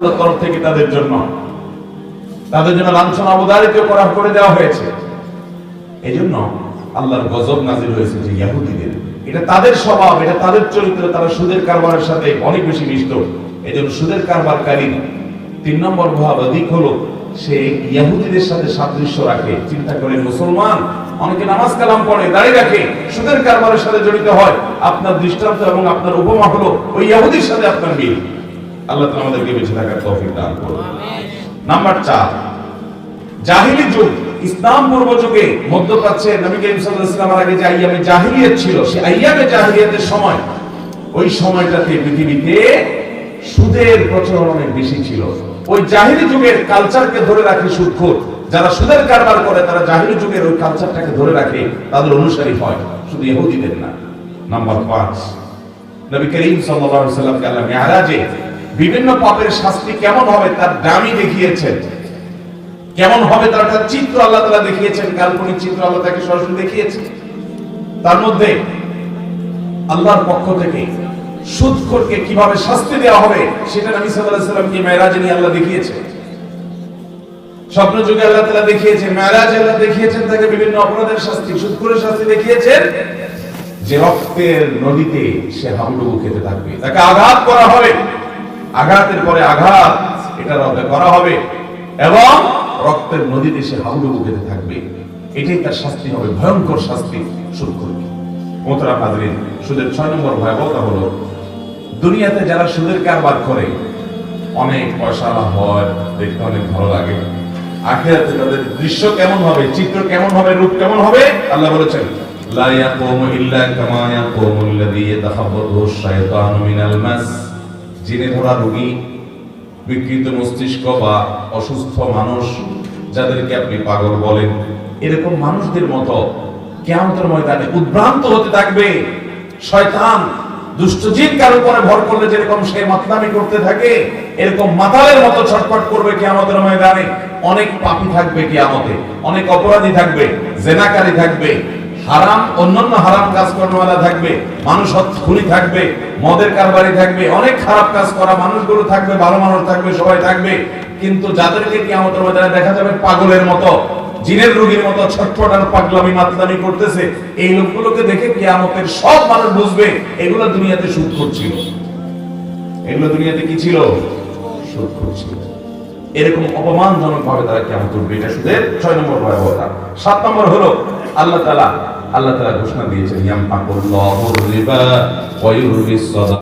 তরফ থেকে তাদের জন্য। তাদের জন্য লাঞ্ছনা অবদারিত করা করে দেওয়া হয়েছে। এই জন্য আল্লাহর গজব নাজির হয়েছে যে ইয়াহুদিদের। এটা তাদের স্বভাব, এটা তাদের চরিত্র, তারা সুদের কারবারের সাথে অনেক বেশি মিশত। এই জন্য সুদের কারবারকারী তিন নম্বর ভাব দিক হলো, সে ইয়াহুদিদের সাথে সাদৃশ্য রাখে। চিন্তা করে মুসলমান, অনেকে নামাজ কালাম পড়ে, দাঁড়িয়ে রাখে, সুদের কারবারের সাথে জড়িত হয়। আপনার দৃষ্টান্ত এবং আপনার উপমা হলো ওই ইয়াহুদির সাথে আপনার মিল। আল্লাহ তাআলা আমাদেরকে বেঁচে থাকার তৌফিক দান করুন। নাম্বার চার জাহিলি যুগ। ইসলাম পূর্ব যুগে মধ্যপ্রাচ্যে নবী করিম সাল্লাল্লাহু আলাইহি আগে যে আইয়ামে জাহিলিয়াত ছিল সেই আইয়ামে জাহিলিয়াতের সময় ওই সময়টাতে পৃথিবীতে সুদের প্রচলন অনেক বেশি ছিল। ওই জাহিলি যুগের কালচারকে ধরে রাখে সুদখোর। যারা সুদের কারবার করে তারা জাহিলি যুগের ওই কালচারটাকে ধরে রাখে তাদের অনুসারী হয় শুধু ইহুদিদের না। নাম্বার পাঁচ নবী করিম সাল্লাল্লাহু আলাইহি সাল্লামকে আল্লাহ মেরাজে বিভিন্ন পাপের শাস্তি কেমন হবে তার দামি দেখিয়েছেন। কেমন হবে তার একটা চিত্র আল্লাহ তাআলা দেখিয়েছেন, কাল্পনিক চিত্র আল্লাহ তাকে সরাসরি দেখিয়েছেন। তার মধ্যে আল্লাহর পক্ষ থেকে সুদখোরকে কীভাবে শাস্তি দেওয়া হবে সেটা নবী সাল্লাল্লাহু সাল্লামকে নিয়ে আল্লাহ দেখিয়েছেন। আল্লাহ দেখিয়েছেন আল্লাহ দেখিয়েছেন, তাকে বিভিন্ন অপরাধের শাস্তি সুদখোরের শাস্তি দেখিয়েছেন। যে রক্তের নদীতে সে হাবুডুবু খেতে থাকবে, তাকে আঘাত করা হবে। আঘাতের পরে আঘাত, এটা রক্তে করা হবে। এবং রক্তের নদীতে সে হাবুডুবু খেতে থাকবে। এটাই তার শাস্তি হবে, ভয়ঙ্কর শাস্তি শুরু করবে। মোতরা সুদের ছয় নম্বর ভয়াবহতা হলো, দুনিয়াতে যারা সুদের কারবার করে, অনেক পয়সা হয়, দেখতে অনেক ভালো লাগে। আখিরাতে তাদের দৃশ্য কেমন হবে, চিত্র কেমন হবে, রূপ কেমন হবে, আল্লাহ বলেছেন, লা ইয়াকুমু ইল্লা কামা ইয়াকুমু আল্লাযী মিনাল মাস। জিনে ধরা রোগী, বিকৃত মস্তিষ্ক বা অসুস্থ মানুষ, যাদেরকে আপনি পাগল বলেন, এরকম মানুষদের মতো কেয়ামতের ময়দানে উদ্ভ্রান্ত হতে থাকবে। শয়তান দুষ্ট জিন কার উপরে ভর করলে যেরকম সে মাতলামি করতে থাকে, এরকম মাতালের মতো ছটফট করবে কিয়ামতের ময়দানে। অনেক পাপী থাকবে কিয়ামতে, অনেক অপরাধী থাকবে, জেনাকারী থাকবে হারাম, অন্যান্য হারাম কাজ কর্মওয়ালা থাকবে, মানুষ খুনি থাকবে, মদের কারবারি থাকবে, অনেক খারাপ কাজ করা মানুষগুলো থাকবে, ভালো মানুষ থাকবে, সবাই থাকবে। কিন্তু যাদেরকে কিয়ামতের ময়দানে দেখা যাবে পাগলের মতো, জিনের রোগীর মতো ছটফট পাগলামি মাতলামি করতেছে, এই লোকগুলোকে দেখে কিয়ামতের সব মানুষ বুঝবে, এগুলো দুনিয়াতে সুদ করছিল। এগুলো দুনিয়াতে কি ছিল? সুদ করছিল। এরকম অপমানজনক ভাবে তারা কেমন করবে, এটা সুদের ছয় নম্বর ভয়াবহতা। সাত নম্বর হলো আল্লাহ তালা আল্লাহ তালা ঘোষণা দিয়েছেন ইয়াম পাকুল্লাহুর রিবা ওয়া ইউরবিস সাদাকা